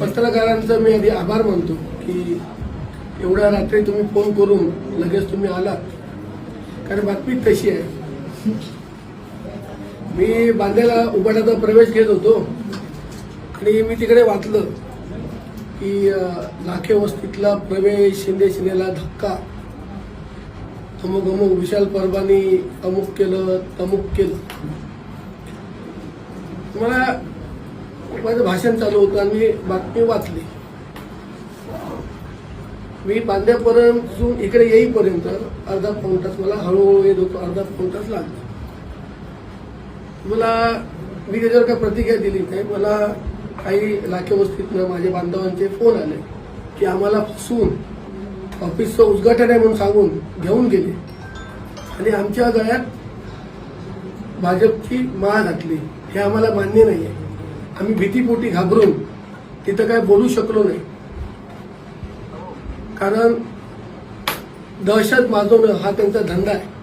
पत्रकारांचा मी आधी आभार मानतो की एवढ्या रात्री तुम्ही फोन करून लगेच तुम्ही आलात. कारण बातमी तशी आहे? मी बांद्याला उबाटाचा प्रवेश घेत होतो. आणि मी तिकडे वाचलं की अं, लाखे वस्तीतला प्रवेश शिंदे शिंदेला धक्का. अमुक अमुक विशाल परबानी अमुक केलं तमुक केलं. मला माझं भाषण चालू होतं आणि मी बातमी वाचली. मी बांद्यापर्यंत इकडे येईपर्यंत अर्धा पाऊन तास मला हळूहळू येत होतो अर्धा पाऊन तास लागला. मला मी त्याच्यावर काय प्रतिक्रिया दिली नाही. मला काही लाखेवस्तीतनं माझ्या बांधवांचे फोन आले की आम्हाला फसून ऑफिसचं उद्घाटन आहे म्हणून सांगून घेऊन गेले. आणि आमच्या गळ्यात भाजपची माळ घातली. हे आम्हाला मान्य नाही आहे आम्ही भीतीपोटी घाबरून तिथं काय बोलू शकलो नाही. कारण दहशत माजवणं हा त्यांचा धंदा आहे.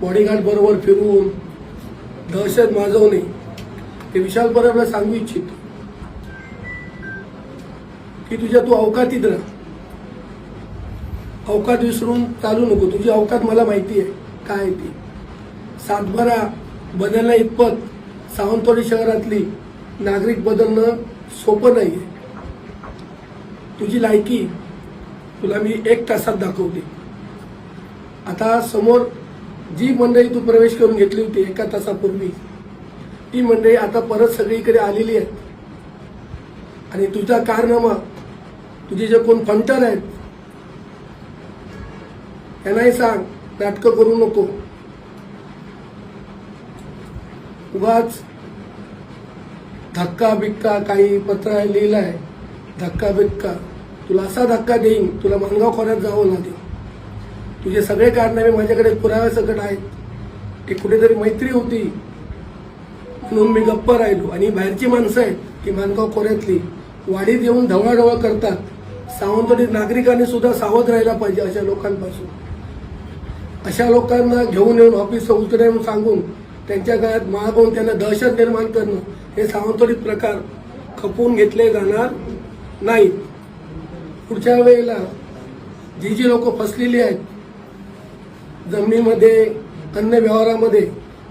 बॉडीगार्ड बरोबर फिरवून दहशत माजवणे ते विशाल परबला सांगू इच्छितो. की तुझ्या तू अवकातीत राहा. अवकात विसरून चालू नको. तुझी अवकात मला माहिती आहे. काय आहे ती? सातबारा बदलण्या इतपत सावंतवाडी शहरातली नागरिक बदलणं सोपं नाही आहे तुझी लायकी तुला मी एक तासात दाखवते. आता समोर जी मंडळी तू प्रवेश करून घेतली होती एका तासापूर्वी ती मंडळी आता परत सगळीकडे आलेली आहेत. आणि तुझा कारनामा तुझे जे कोण फंटर आहेत त्यांनाही सांग नाटकं करू नको. उगाच धक्का बिक्का काही पत्र लिहिलंय धक्का बिक्का. तुला असा धक्का देईन तुला मानगाव खोऱ्यात जावं लागेल. तुझे सगळे कारनामे माझ्याकडे पुराव्यासकट आहेत. की कुठेतरी मैत्री होती. म्हणून मी गप्प राहिलो. आणि बाहेरची माणसं आहेत की मानगाव खोऱ्यातली वाडीत येऊन ढवळाढवळ करतात. सावंतवाडी नागरिकांनी सुद्धा सावध राहायला पाहिजे अशा लोकांपासून. अशा लोकांना घेऊन येऊन ऑफिसचं येऊन सांगून त्यांच्या गळ्यात मागवून त्यांना दहशत निर्माण करणं हे सावंतवाडीत प्रकार खपवून घेतले जाणार नाहीत. पुढच्या वेळेला जी जी लोक फसलेली आहेत जमिनीमध्ये अन्य व्यवहारामध्ये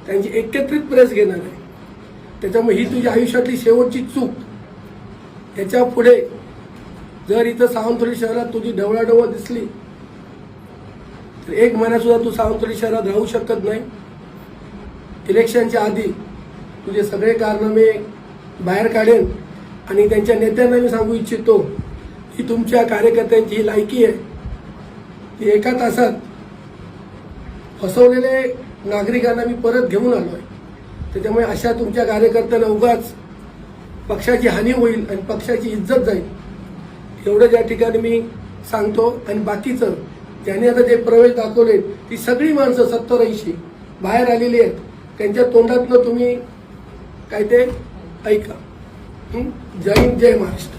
त्यांची एकत्रित प्रेस घेणार आहे. त्याच्यामुळे ही तुझ्या आयुष्यातली शेवटची चूक. त्याच्या पुढे जर इथं सावंतवाडी शहरात तुझी ढवळाढवळ दिसली तर एक महिना सुद्धा तू सावंतवाडी शहरात राहू शकत नाही. इलेक्शनच्या आधी तुझे सगळे कारनामे बाहेर काढेन आणि त्यांच्या नेत्यांना मी सांगू इच्छितो की तुमच्या कार्यकर्त्यांची ही लायकी आहे. ती एका तासात फसवलेले नागरिकांना मी परत घेऊन आलो आहे त्याच्यामुळे अशा तुमच्या कार्यकर्त्यांना उगाच पक्षाची हानी होईल आणि पक्षाची इज्जत जाईल. एवढं ज्या ठिकाणी मी सांगतो आणि बाकीचं ज्यांनी आता जे प्रवेश दाखवले ती सगळी माणसं सत्तर ऐंशी बाहेर आलेली आहेत. त्यांच्या तोंडातनं तुम्ही काय ते ऐका. जय हिंद जय महाराष्ट्र.